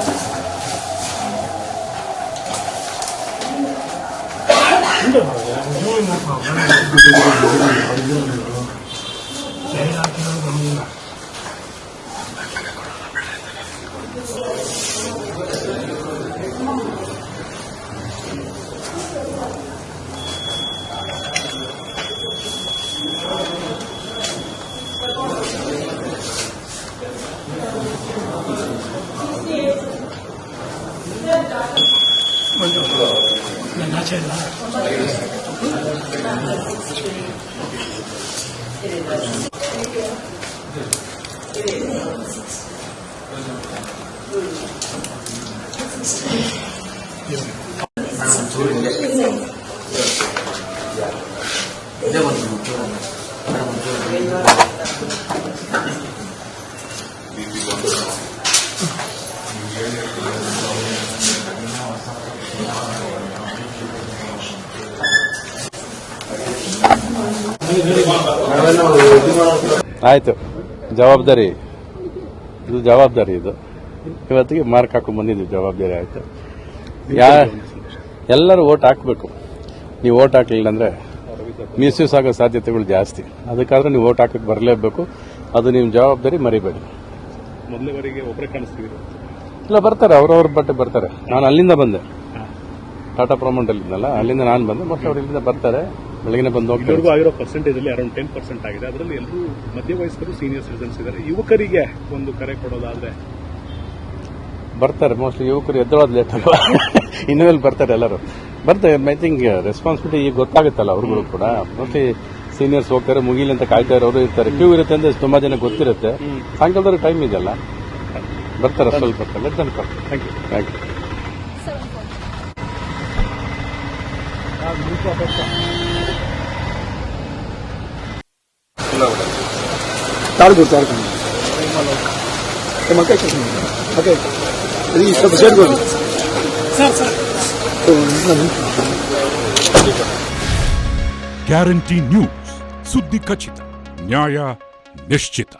死ん好呀，你う。お嬢。今から这前らが生きていける。夢があるよ。 먼저 나 제일 나 내가 먼저 먹고 내가 먼저 먹고 ಆಯ್ತು. ಜವಾಬ್ದಾರಿ. ಇದು ಜವಾಬ್ದಾರಿ ಇದು. ಇವತ್ತಿಗೆ ಮಾರ್ಕ್ ಹಾಕೊಂಡು ಬಂದಿದ್ದೀವಿ ಜವಾಬ್ದಾರಿ ಆಯ್ತು. ಯಾ ಎಲ್ಲರೂ ಓಟ್ ಹಾಕಬೇಕು. ನೀವು ಓಟ್ ಹಾಕಲಿಲ್ಲ ಅಂದ್ರೆ ಮಿಸ್ಯೂಸ್ ಆಗೋ ಸಾಧ್ಯತೆಗಳು ಜಾಸ್ತಿ. ಅದಕ್ಕಾದ್ರೆ ನೀವು ಓಟ್ ಹಾಕಕ್ಕೆ ಬರಲೇಬೇಕು. ಅದು ನಿಮ್ಮ ಜವಾಬ್ದಾರಿ ಮರಿಬೇಡಿ. ಮೊದಲವರೆಗೆ ಬಾರಿಗೆ ಒಬ್ಬರೇ ಕಾಣಿಸ್ತೀವಿ. ಇಲ್ಲ ಬರ್ತಾರೆ. ಅವ್ರವ್ರ ಬಟ್ಟೆ ಬರ್ತಾರೆ. ನಾನು ಅಲ್ಲಿಂದ ಬಂದೆ. ಟಾಟಾ ಪ್ರಮೋಟ್ ಇದ್ನಲ್ಲ ಅಲ್ಲಿಂದ ನಾನು ಬಂದೆ ಮತ್ತೆ ಅವ್ರು ಇಲ್ಲಿಂದ ಬರ್ತಾರೆ ಬೆಳಗಿನ ಬಂದು ಹೋಗ್ತಾರೆ. ಆಗಿರೋ ಪರ್ಸೆಂಟೇಜ್ ಅಲ್ಲಿ ಅರೌಂಡ್ ಟೆನ್ ಪರ್ಸೆಂಟ್ ಆಗಿದೆ. ಅದರಲ್ಲಿ ಎಲ್ಲರೂ ಮಧ್ಯವಯಸ್ಕರು ಸೀನಿಯರ್ ಸಿಟಿಸನ್ಸ್ ಇದ್ದಾರೆ. ಯುವಕರಿಗೆ ಒಂದು ಕರೆ ಕೊಡೋದಾದ್ರೆ? ಬರ್ತಾರೆ ಮೋಸ್ಟ್ಲಿ ಯುವಕರು ಎದ್ದೋದ್ ಲೇಟ್ ಅಲ್ವಾ? ಇನ್ಮೇಲೆ ಬರ್ತಾರೆ ಎಲ್ಲರೂ? ಬರ್ತಾರೆ ಐ ಥಿಂಕ್ ರೆಸ್ಪಾನ್ಸಿಬಿಲಿಟಿ ಈಗ ಗೊತ್ತಾಗುತ್ತಲ್ಲ ಅವ್ರಿಗೂ ಕೂಡ. ಮೋಸ್ಟ್ಲಿ ಸೀನಿಯರ್ಸ್ ಹೋಗ್ತಾರೆ ಮುಗಿಲಿ ಅಂತ ಕಾಯ್ತಾ ಇರೋರು ಇರ್ತಾರೆ. ಕ್ಯೂ ಇರುತ್ತೆ ಅಂದ್ರೆ ತುಂಬಾ ಜನ ಗೊತ್ತಿರುತ್ತೆ. ಸಾಯಂಕಾಲದವ್ರಿಗೆ ಟೈಮ್ ಇದೆಯಲ್ಲ? ಬರ್ತಾರೆ ಸ್ವಲ್ಪ ಬರ್ತಾರೆ thank you thank you thank you ತಾಳ್ಗು ತಾಳ್ಗು ಮಕ್ಕ ಓಕೆ ಇದು ಸ್ವಲ್ಪ ಸೇರ್ಕೊಳ್ಳಿ ಸರ್ ಸರ್ ಗ್ಯಾರಂಟಿ ನ್ಯೂಸ್ ಸುದ್ದಿ ಖಚಿತ ನ್ಯಾಯ ನಿಶ್ಚಿತ